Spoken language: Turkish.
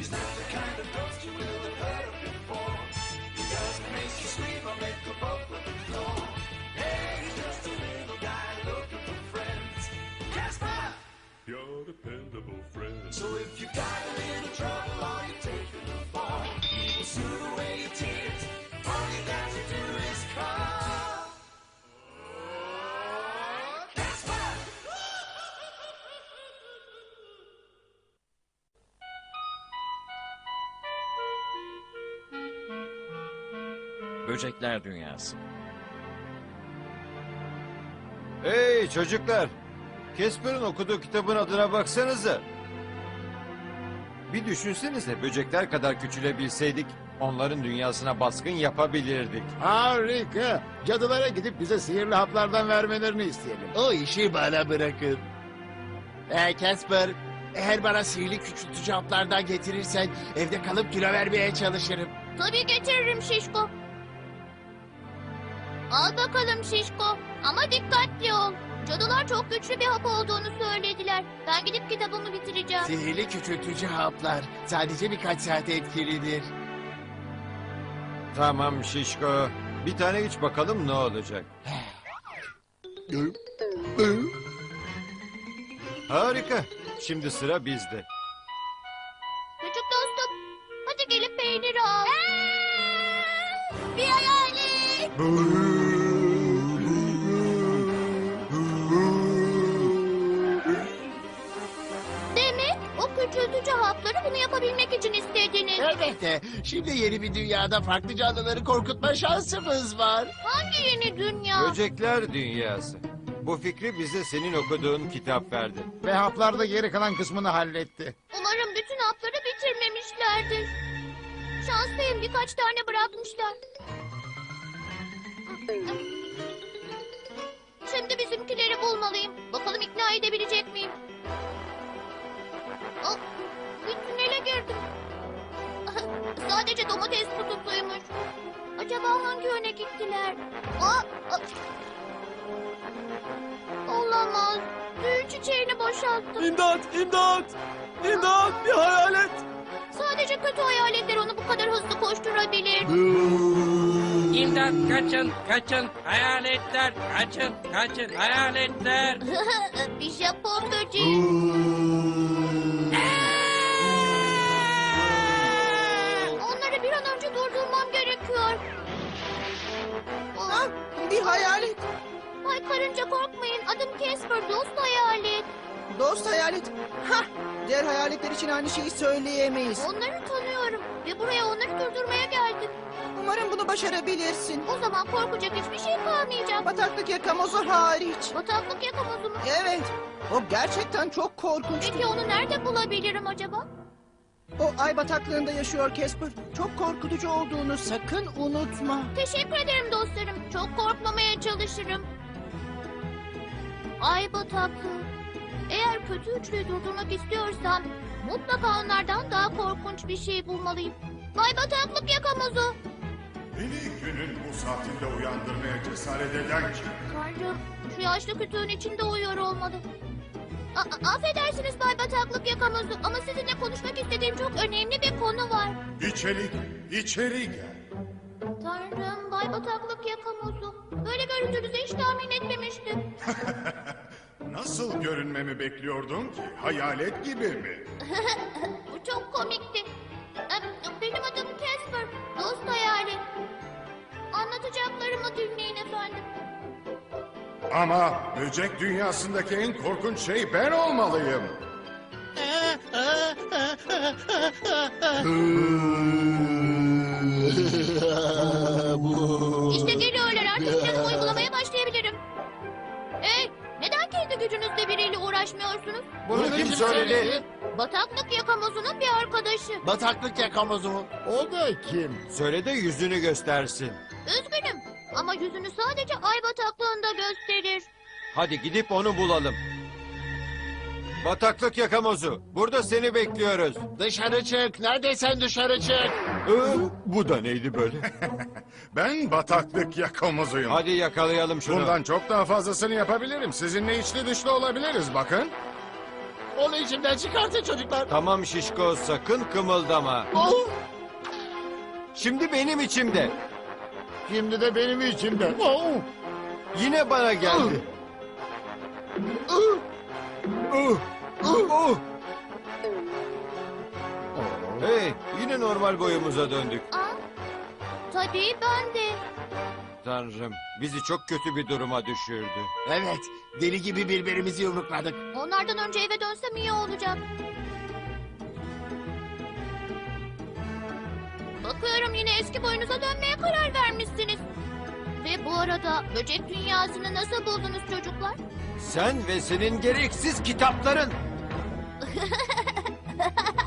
He's not the kind of ghost you will have heard of before. He doesn't make you scream or make a bump with the floor. Hey, he's just a little guy looking for friends. Casper! Your dependable friend. So if you got Böcekler Dünyası. Hey çocuklar! Casper'ın okuduğu kitabın adına baksanıza. Bir düşünsenize böcekler kadar küçülebilseydik onların dünyasına baskın yapabilirdik. Harika. Cadılara gidip bize sihirli haplardan vermelerini isteyelim. O işi bana bırakın. Ee, Casper, eğer bana sihirli küçültücü haplardan getirirsen evde kalıp kilo vermeye çalışırım. Tabii getiririm Şişko. Al bakalım Şişko. Ama dikkatli ol. Cadılar çok güçlü bir hap olduğunu söylediler. Ben gidip kitabımı bitireceğim. Sihirli küçültücü haplar sadece birkaç saat etkilidir. Tamam şişko. Bir tane iç bakalım ne olacak. Harika. Şimdi sıra bizde. Demek o küçültücü hapları bunu yapabilmek için istediniz. Elbette. Şimdi yeni bir dünyada farklı canlıları korkutma şansımız var. Hangi yeni dünya? Böcekler dünyası. Bu fikri bize senin okuduğun kitap verdi. Ve haplar da geri kalan kısmını halletti. Umarım bütün hapları bitirmemişlerdir. Şanslıyım birkaç tane bırakmışlar. Şimdi bizimkileri bulmalıyım. Bakalım ikna edebilecek miyim? Oh, bir tünele girdim. Sadece domates tutukluymuş. Acaba hangi yöne gittiler? Aa, aa. Olamaz. Büyü çiçeğini boşalttım. İmdat! İmdat! İmdat! Bir hayalet! Sadece kötü hayaletler onu bu kadar hızlı koşturabilir. İmdat kaçın kaçın hayaletler kaçın kaçın hayaletler. bir Japon böceği. Onları bir an önce durdurmam gerekiyor. Ah, Bir hayalet. Ay karınca korkmayın. Adım Casper, dost hayalet. Dost hayalet. Hah! Diğer hayaletler için aynı şeyi söyleyemeyiz. Onları tanıyorum ve buraya onları durdurmaya geldim. Umarım bunu başarabilirsin. O zaman korkacak hiçbir şey kalmayacak. Bataklık yakamozu hariç. Bataklık yakamozu mu? Evet. O gerçekten çok korkunç. Peki onu nerede bulabilirim acaba? O ay bataklığında yaşıyor Casper. Çok korkutucu olduğunu sakın unutma. Teşekkür ederim dostlarım. Çok korkmamaya çalışırım. Ay bataklığı. Eğer kötü üçlüyü durdurmak istiyorsam mutlaka onlardan daha korkunç bir şey bulmalıyım. Bay bataklık yakamozu. Beni günün bu saatinde uyandırmaya cesaret eden kim? Tanrım şu yaşlı kütüğün içinde uyuyor olmalı. A- a- affedersiniz Bay Bataklık yakamozu ama sizinle konuşmak istediğim çok önemli bir konu var. İçeri gel, içeri gel. Tanrım Bay Bataklık yakamozu. Böyle görüntünüzü hiç tahmin etmemiştim. Nasıl görünmemi bekliyordun ki? Hayalet gibi mi? Bu çok komikti. Em, Benim adım Casper. Dost hayali. Anlatacaklarımı dinleyin efendim. Ama böcek dünyasındaki en korkunç şey ben olmalıyım. İşte geliyorlar artık gücünüzle biriyle uğraşmıyorsunuz? Bunu kim söyledi? Bataklık yakamozunun bir arkadaşı. Bataklık yakamozu mu? O da kim? Söyle de yüzünü göstersin. Üzgünüm ama yüzünü sadece ay bataklığında gösterir. Hadi gidip onu bulalım. Bataklık yakamozu. Burada seni bekliyoruz. Dışarı çık. Neredeysen dışarı çık. Ee, bu da neydi böyle? Ben bataklık yakamozuyum. Hadi yakalayalım şunu. Bundan çok daha fazlasını yapabilirim. Sizinle içli dışlı olabiliriz bakın. Onu içimden çıkartın çocuklar. Tamam şişko sakın kımıldama. Oh! Şimdi benim içimde. Şimdi de benim içimde. Oh! Yine bana geldi. Uh! Normal boyumuza döndük. Aa, tabii ben de. Tanrım bizi çok kötü bir duruma düşürdü. Evet, deli gibi birbirimizi yumrukladık. Onlardan önce eve dönsem iyi olacak. Bakıyorum yine eski boyunuza dönmeye karar vermişsiniz. Ve bu arada böcek dünyasını nasıl buldunuz çocuklar? Sen ve senin gereksiz kitapların.